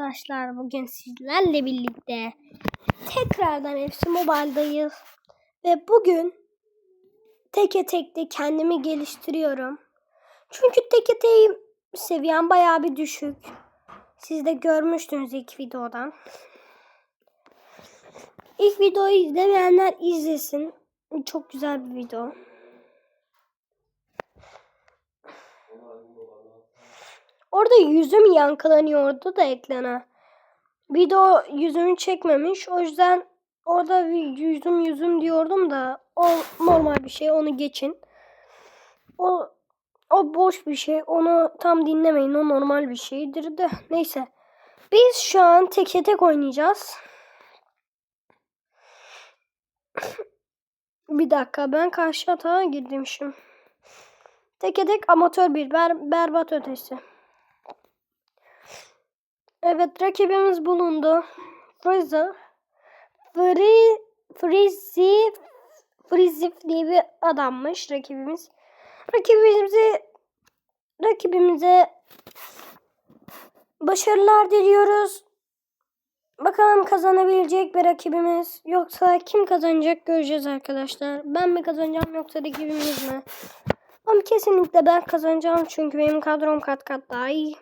arkadaşlar bugün sizlerle birlikte tekrardan FC Mobile'dayız. Ve bugün teke tekte kendimi geliştiriyorum. Çünkü teke tek seviyem bayağı bir düşük. Siz de görmüştünüz ilk videodan. İlk videoyu izlemeyenler izlesin. Çok güzel bir video. Orada yüzüm yankılanıyordu da ekrana. Video yüzümü çekmemiş. O yüzden orada bir yüzüm yüzüm diyordum da o normal bir şey. Onu geçin. O o boş bir şey. Onu tam dinlemeyin. O normal bir şeydir de. Neyse. Biz şu an teke tek oynayacağız. bir dakika ben karşı hata girdim şimdi. Teke tek amatör bir ber, berbat ötesi. Evet rakibimiz bulundu. Frieza. Free, Freezy Frizif diye bir adammış rakibimiz. Rakibimize rakibimize başarılar diliyoruz. Bakalım kazanabilecek bir rakibimiz. Yoksa kim kazanacak göreceğiz arkadaşlar. Ben mi kazanacağım yoksa rakibimiz mi? Ama kesinlikle ben kazanacağım çünkü benim kadrom kat kat daha iyi.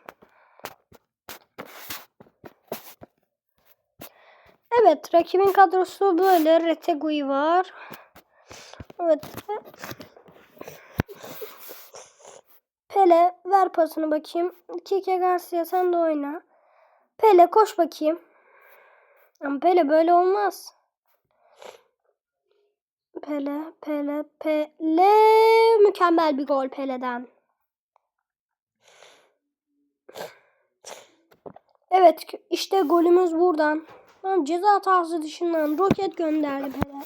Evet rakibin kadrosu böyle. Retegui var. Evet. Pele ver pasını bakayım. Kike Garcia sen de oyna. Pele koş bakayım. Ama Pele böyle olmaz. Pele, Pele, Pele. Mükemmel bir gol Pele'den. Evet işte golümüz buradan. Tamam ceza tarzı dışından roket gönderdi Pele.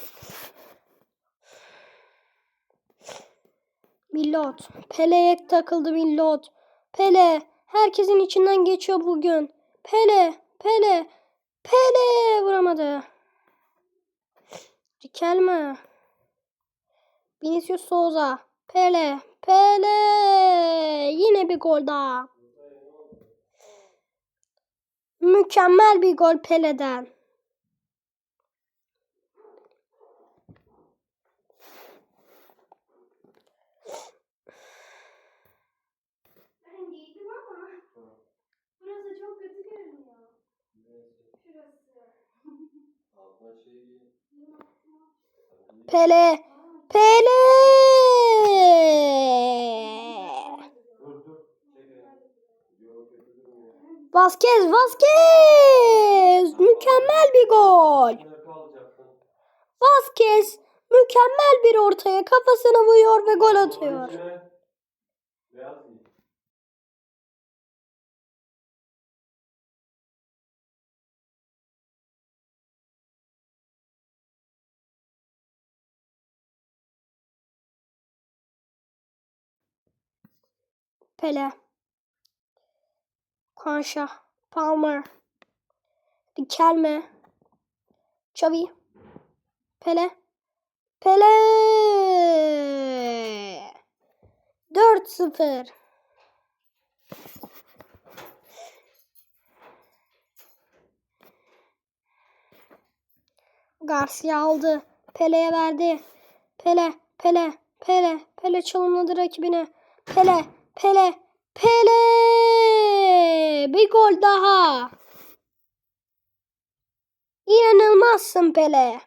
Millot. Pele'ye takıldı Millot. Pele. Herkesin içinden geçiyor bugün. Pele. Pele. Pele vuramadı. Rikelme. Vinicius Souza. Pele. Pele. Yine bir gol daha. Mükemmel bir gol Pele'den. Pele. Pele. Kötü durmuyor. Vazquez, Vazquez. Mükemmel bir gol. Vazquez mükemmel bir ortaya kafasına vuruyor ve gol atıyor. Pele. Konşa. Palmer. Rikelme. Xavi. Pele. Pele. 4-0. Garcia aldı. Pele'ye verdi. Pele, Pele, Pele, Pele çalımladı rakibine. Pele, Pele, Pele! Bir gol daha. İnanılmazsın Pele.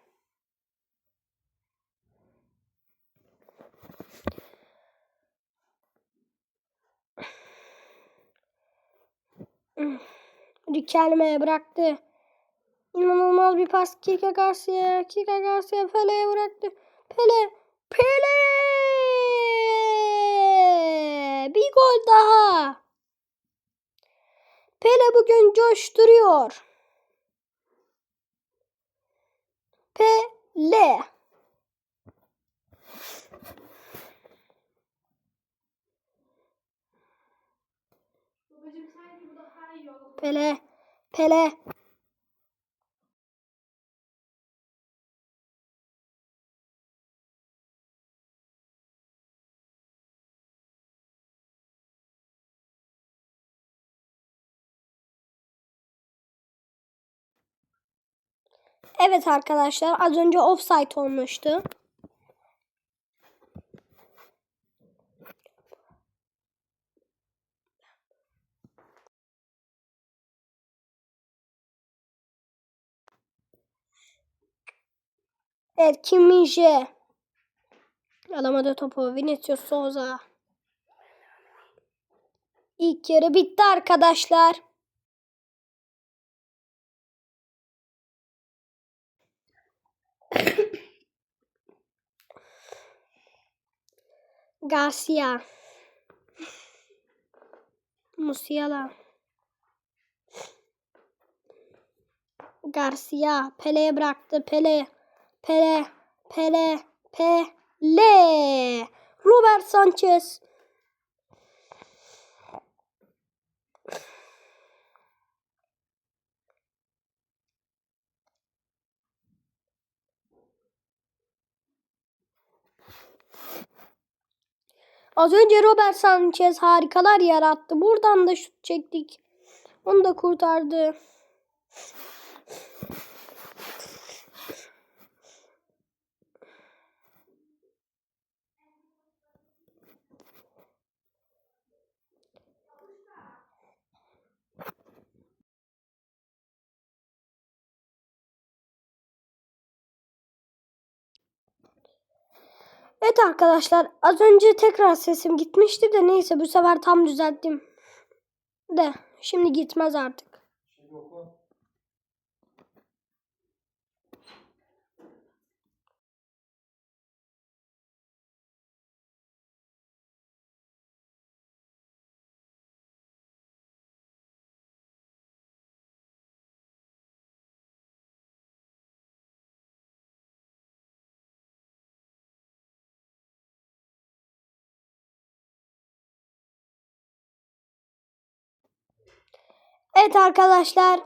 Rikelme bıraktı. İnanılmaz bir pas Kika Garcia. Kika Garcia Pele'ye bıraktı. Pele. Pele. Bir gol daha. Pele bugün coşturuyor. Pele. Pele. Pele. Evet arkadaşlar az önce offside olmuştu. Evet Kim Min-jae. Alamadı topu. Vinicius Souza. İlk yarı bitti arkadaşlar. Garcia. Musiala. Garcia. Pele'ye bıraktı. Pele. Pele. Pele. Pele. Robert Sanchez. Az önce Robert Sanchez harikalar yarattı. Buradan da şut çektik. Onu da kurtardı. Evet arkadaşlar az önce tekrar sesim gitmişti de neyse bu sefer tam düzelttim. De şimdi gitmez artık. Evet arkadaşlar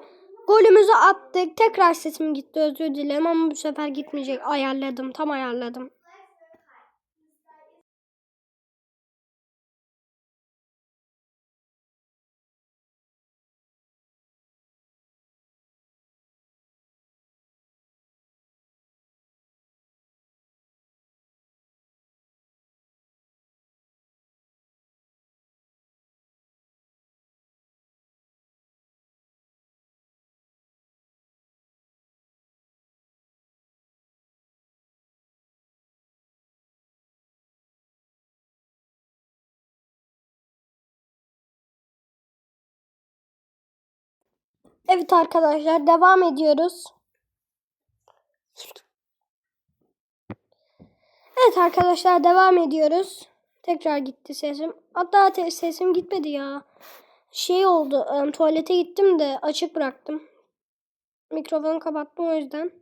golümüzü attık. Tekrar sesim gitti özür dilerim ama bu sefer gitmeyecek. Ayarladım tam ayarladım. Evet arkadaşlar devam ediyoruz. Evet arkadaşlar devam ediyoruz. Tekrar gitti sesim. Hatta sesim gitmedi ya. Şey oldu. em, tuvalete gittim de açık bıraktım. Mikrofonu kapattım o yüzden.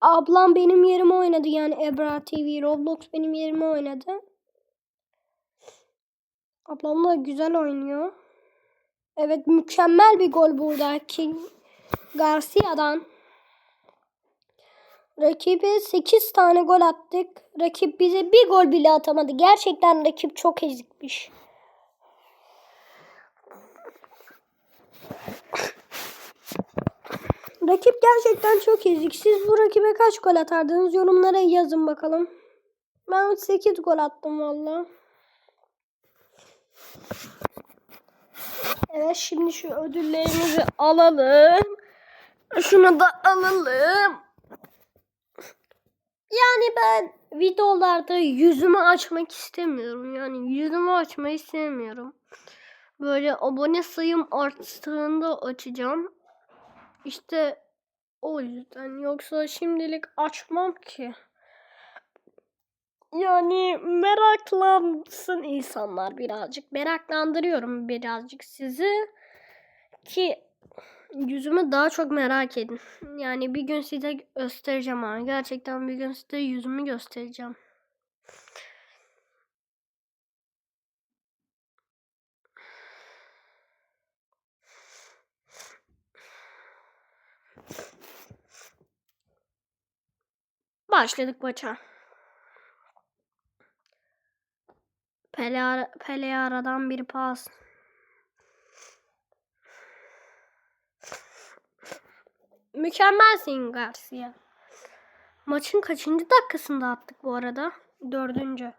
Ablam benim yerime oynadı yani Ebra TV Roblox benim yerime oynadı. Ablam da güzel oynuyor. Evet mükemmel bir gol buradaki Garcia'dan. Rakibe 8 tane gol attık. Rakip bize bir gol bile atamadı. Gerçekten rakip çok ezikmiş. Rakip gerçekten çok ezik. Siz bu rakibe kaç gol atardınız? Yorumlara yazın bakalım. Ben 8 gol attım valla. Evet şimdi şu ödüllerimizi alalım. Şunu da alalım. Yani ben videolarda yüzümü açmak istemiyorum. Yani yüzümü açmayı sevmiyorum. Böyle abone sayım arttığında açacağım. İşte o yüzden. Yoksa şimdilik açmam ki. Yani meraklansın insanlar birazcık. Meraklandırıyorum birazcık sizi. Ki yüzümü daha çok merak edin. Yani bir gün size göstereceğim ha. Gerçekten bir gün size yüzümü göstereceğim. Başladık maça. Pele, aradan bir pas. Mükemmelsin Garcia. Maçın kaçıncı dakikasında attık bu arada? Dördüncü.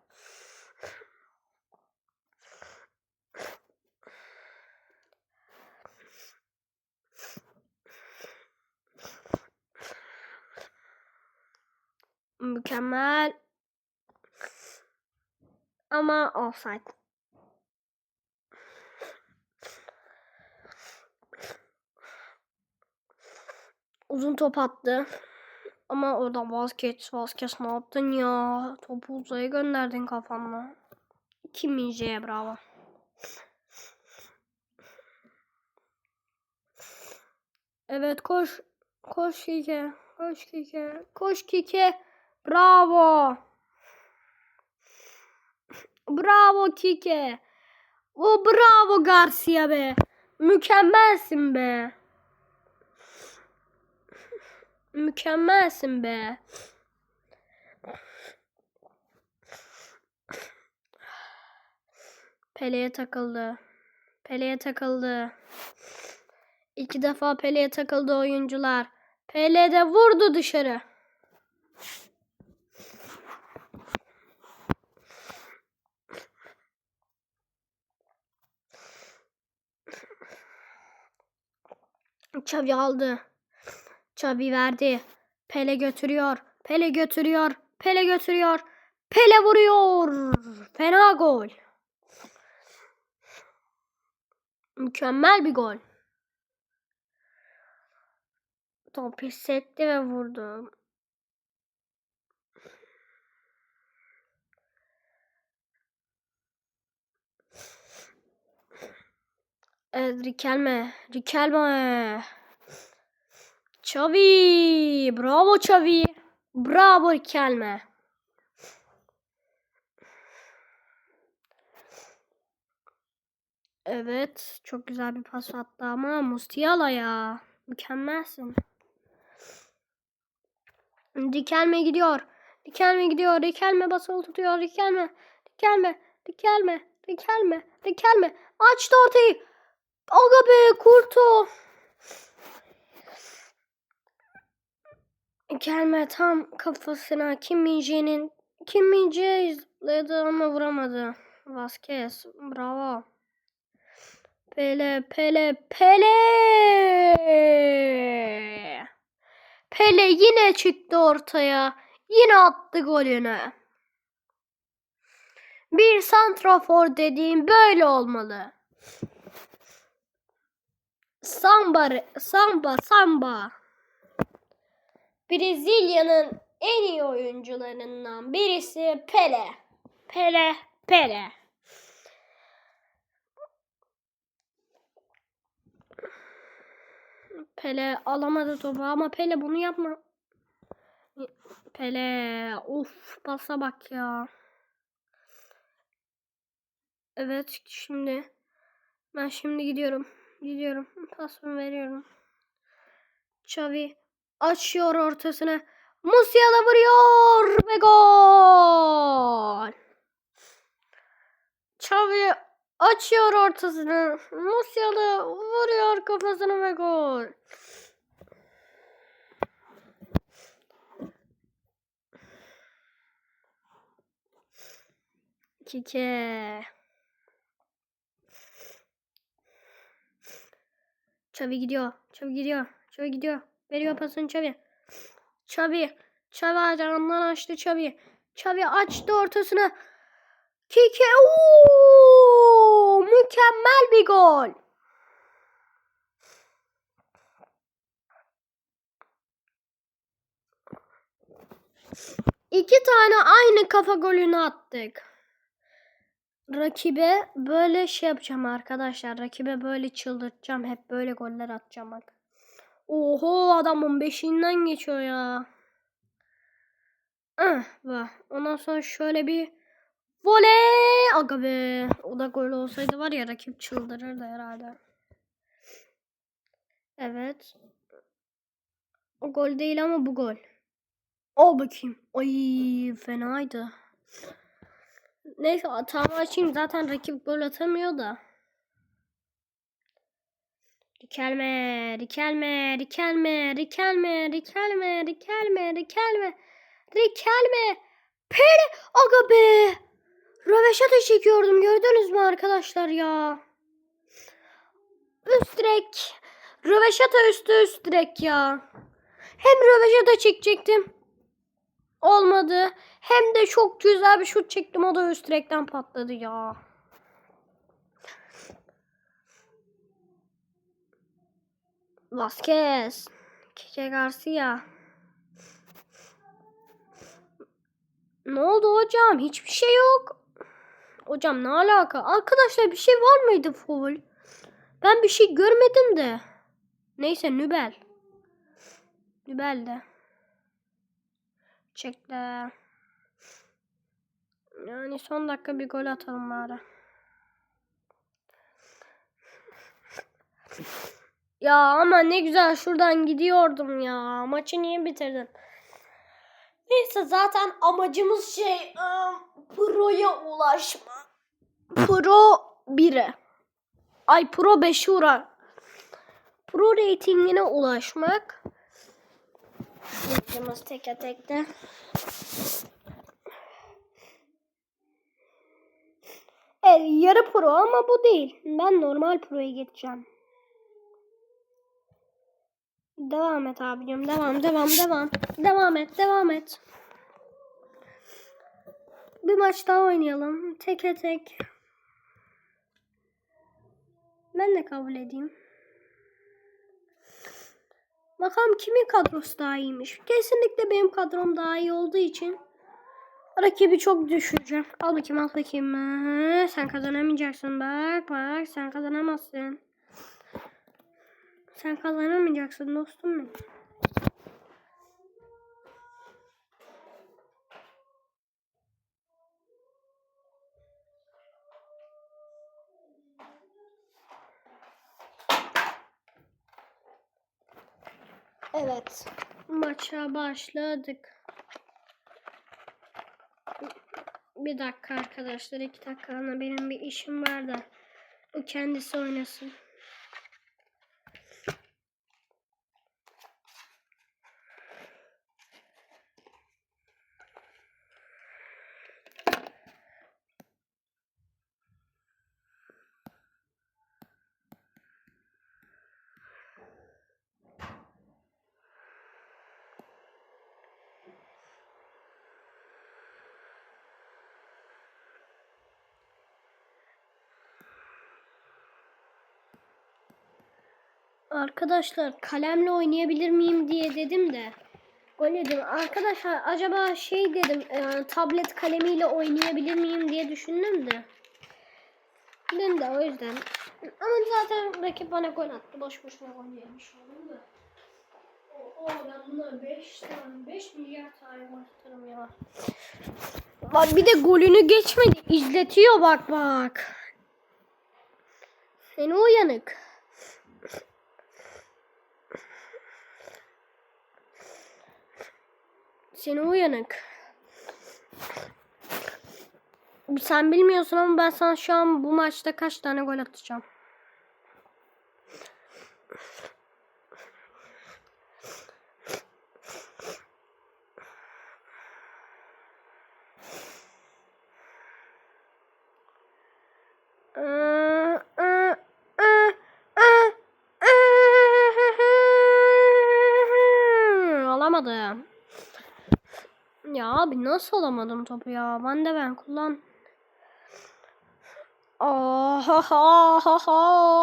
Mükemmel. Ama offside. Uzun top attı. Ama orada vazgeç, vazgeç ne yaptın ya? Topu uzaya gönderdin kafamla. Kim Minje'ye bravo. Evet koş. Koş Kike. Koş Kike. Koş Kike. Bravo. Bravo Kike. O bravo Garcia be. Mükemmelsin be. Mükemmelsin be. Pele'ye takıldı. Pele'ye takıldı. İki defa Pele'ye takıldı oyuncular. Pele de vurdu dışarı. Çavi aldı. Çavi verdi. Pele götürüyor. Pele götürüyor. Pele götürüyor. Pele vuruyor. Fena gol. Mükemmel bir gol. Topu sekti ve vurdu. Evet, Rikelme. Rikelme. Xavi. Bravo Xavi. Bravo Rikelme. Evet. Çok güzel bir pas attı ama Musiala ya. Mükemmelsin. Dikelme gidiyor. Dikelme gidiyor. Dikelme basılı tutuyor. Dikelme. Dikelme. Dikelme. Dikelme. Dikelme. Açtı ortayı. Aga be kurtu. Gelme tam kafasına Kim Min-jae'nin Kim Min-jae izledi ama vuramadı. Vasquez bravo. Pele Pele Pele. Pele yine çıktı ortaya. Yine attı golünü. Bir santrafor dediğim böyle olmalı. Samba, samba, samba. Brezilya'nın en iyi oyuncularından birisi Pele. Pele, Pele. Pele alamadı topu ama Pele bunu yapma. Pele, of pasa bak ya. Evet şimdi ben şimdi gidiyorum. Gidiyorum. Pasımı veriyorum. Xavi açıyor ortasına. Musiala vuruyor ve gol. Xavi açıyor ortasını. Musiala vuruyor kafasına ve gol. Kike. Çavi gidiyor. Çavi gidiyor. Çavi gidiyor. Veriyor pasını Çavi. Çavi. Çavi ayağından açtı Çavi. Çavi açtı ortasına. Kike. Oo! Mükemmel bir gol. İki tane aynı kafa golünü attık. Rakibe böyle şey yapacağım arkadaşlar. Rakibe böyle çıldırtacağım. Hep böyle goller atacağım bak. Oho adamın beşiğinden geçiyor ya. Ah, bak. Ondan sonra şöyle bir voley. Aga be. O da gol olsaydı var ya rakip çıldırırdı herhalde. Evet. O gol değil ama bu gol. Al bakayım. Ay fenaydı. Neyse atağımı açayım. Zaten rakip gol atamıyor da. Rikelme, Rikelme, Rikelme, Rikelme, Rikelme, Rikelme, Rikelme, Rikelme. Peri, aga be. Röveşata çekiyordum gördünüz mü arkadaşlar ya? Üst direk. Röveşata üstü üst direk ya. Hem röveşata çekecektim. Olmadı. Hem de çok güzel bir şut çektim. O da üst direkten patladı ya. Vasquez. Kike Garcia. Ne oldu hocam? Hiçbir şey yok. Hocam ne alaka? Arkadaşlar bir şey var mıydı full? Ben bir şey görmedim de. Neyse Nübel. Nübel de. Çekti. Yani son dakika bir gol atalım bari. Ya ama ne güzel şuradan gidiyordum ya. Maçı niye bitirdin? Neyse zaten amacımız şey ım, pro'ya ulaşma. Pro 1'e. Ay pro 5'e uğra. Pro reytingine ulaşmak. Yapacağımız teke tekte. Evet yarı pro ama bu değil. Ben normal pro'ya geçeceğim. Devam et abicim. Devam, devam, devam. Devam et, devam et. Bir maç daha oynayalım. Teke tek. Ben de kabul edeyim. Bakalım kimin kadrosu daha iyiymiş. Kesinlikle benim kadrom daha iyi olduğu için rakibi çok düşüreceğim. Al bakayım al bakayım. Ee, Sen kazanamayacaksın bak bak sen kazanamazsın. Sen kazanamayacaksın dostum benim. Evet. Maça başladık. Bir dakika arkadaşlar. iki dakikalığına benim bir işim var da. O kendisi oynasın. Arkadaşlar kalemle oynayabilir miyim diye dedim de. Gol dedim. Arkadaşlar acaba şey dedim e, tablet kalemiyle oynayabilir miyim diye düşündüm de. Dedim de o yüzden. Ama zaten rakip bana gol attı. Boş boşuna gol oldum da. O, o ben bunları 5 tane 5 milyar tane gol. Bak bir de golünü geçmedi. İzletiyor bak bak. Seni uyanık. Seni uyanık. Sen bilmiyorsun ama ben sana şu an bu maçta kaç tane gol atacağım. Alamadım. Ya abi nasıl alamadım topu ya? Ben de ben kullan. Ahaha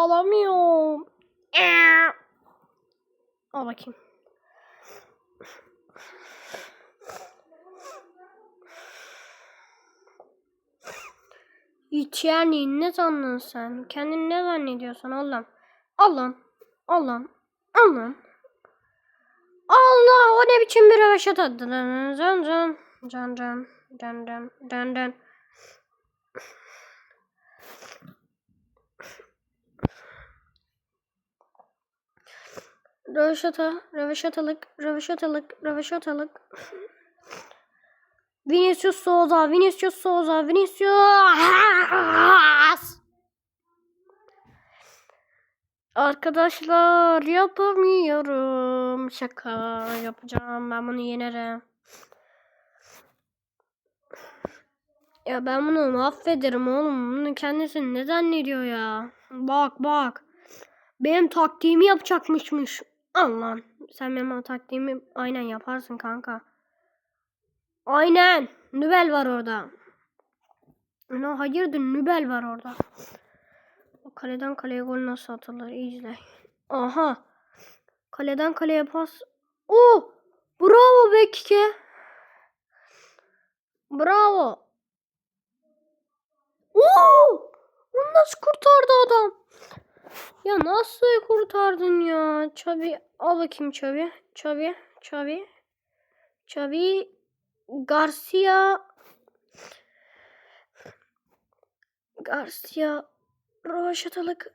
alamıyorum. Al bakayım. İçerliğin ne sandın sen? Kendini ne zannediyorsun Allah'ım? Allah'ım. Allah'ım. Allah'ım. Allah o ne biçim bir röveşat attı. Can can can can can can can can. Röveşata, röveşatalık, röveşatalık, röveşatalık. Vinicius Souza, Vinicius Souza, Vinicius. Ar Arkadaşlar yapamıyorum. Şaka yapacağım. Ben bunu yenerim. Ya ben bunu mahvederim oğlum. Bunu kendisi ne zannediyor ya? Bak bak. Benim taktiğimi yapacakmışmış. Allah. Sen benim taktiğimi aynen yaparsın kanka. Aynen. Nübel var orada. No, hayırdır Nübel var orada. Kaleden kaleye gol nasıl atılır? İyi. Aha. Kaleden kaleye pas. Oo! Bravo Bekke. Bravo. Oo! Onu nasıl kurtardı adam? Ya nasıl kurtardın ya? Çabi al bakayım Çabi. Çabi. Çabi. Çabi. Garcia. Garcia. Rovaşatalık.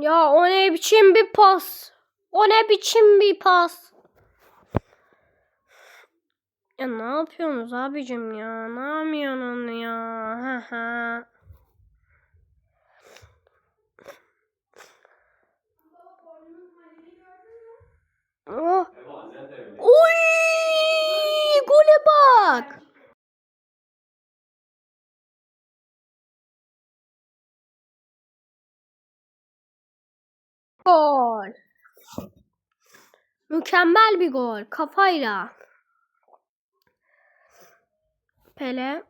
Ya o ne biçim bir pas? O ne biçim bir pas? Ya ne yapıyorsunuz abicim ya? Ne yapıyorsun ya? Ha ha. Oh. Oy! Gole bak. Gol. Mükemmel bir gol. Kafayla. Pele.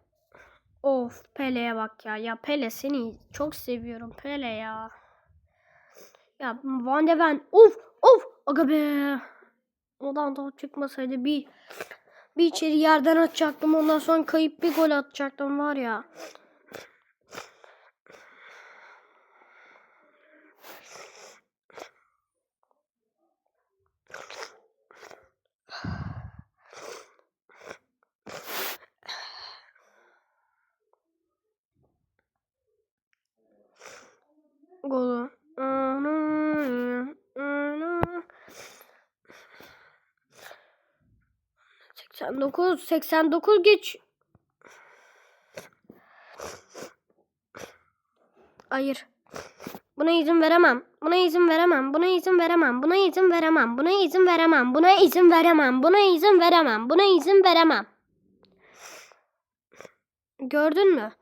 Of Pele'ye bak ya. Ya Pele seni çok seviyorum Pele ya. Ya Van de Ven. Of of. Aga be. Odan top çıkmasaydı bir bir içeri yerden atacaktım. Ondan sonra kayıp bir gol atacaktım var ya. Golü. Ana, ana. 89 89 geç. Hayır. Buna izin veremem. Buna izin veremem. Buna izin veremem. Buna izin veremem. Buna izin veremem. Buna izin veremem. Buna izin veremem. Buna izin veremem. Gördün mü?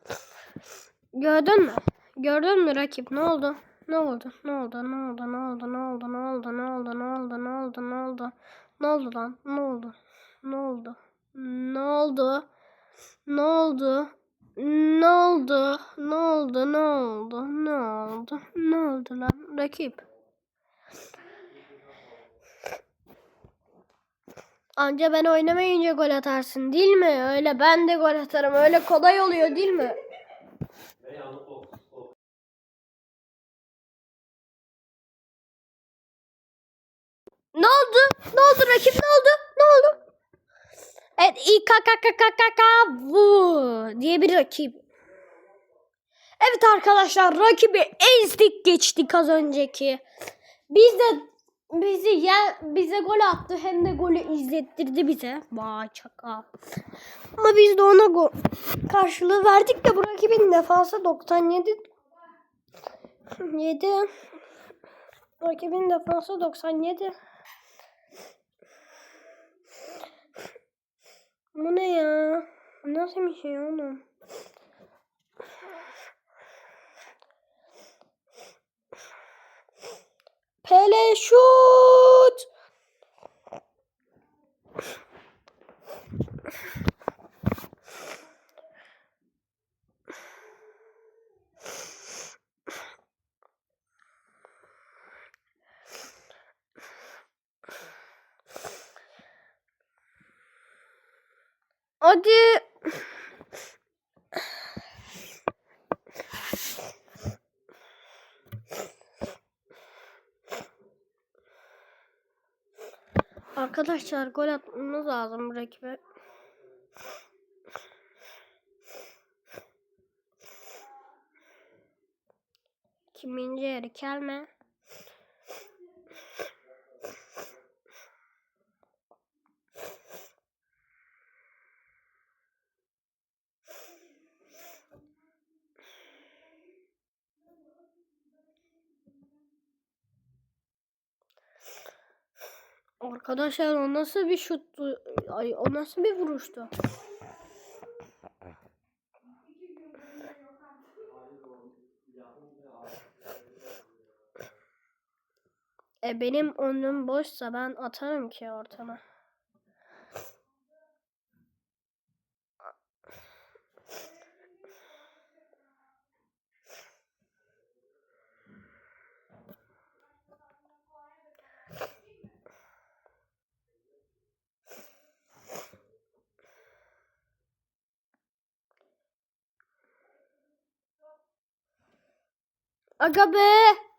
Gördün mü? Gördün mü rakip? Ne oldu? Ne oldu? Ne oldu? Ne oldu? Ne oldu? Ne oldu? Ne oldu? Ne oldu? Ne oldu? Ne oldu? Ne oldu? Ne oldu lan? Ne oldu? Ne oldu? Ne oldu? Ne oldu? Ne oldu? Ne oldu? Ne oldu? Ne oldu? Ne oldu lan? Rakip. Anca ben oynamayınca gol atarsın değil mi? Öyle ben de gol atarım. Öyle kolay oluyor değil mi? Ne oldu? Ne oldu rakip? Ne oldu? Ne oldu? Evet İKKKKKK bu diye bir rakip. Evet arkadaşlar rakibi ezdik geçtik az önceki. Biz de bizi ya bize gol attı hem de golü izlettirdi bize. Vay çakal. Ama biz de ona gol karşılığı verdik de bu rakibin defansı 97 7 Rakibin defansı 97 Bu ne ya? Nasıl bir şey oğlum? Pele şut! Arkadaşlar gol atmamız lazım rakibe. Kiminci yeri kelme. Arkadaşlar o nasıl bir şuttu? Ay o nasıl bir vuruştu? E benim önüm boşsa ben atarım ki ortama. Aga be!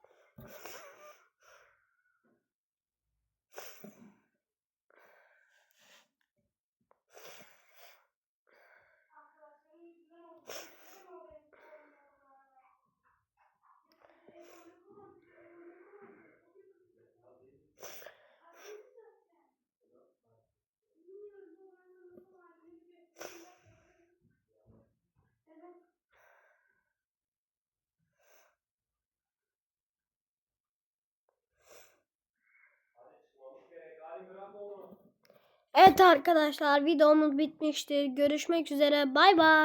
Evet arkadaşlar videomuz bitmiştir. Görüşmek üzere. Bay bay.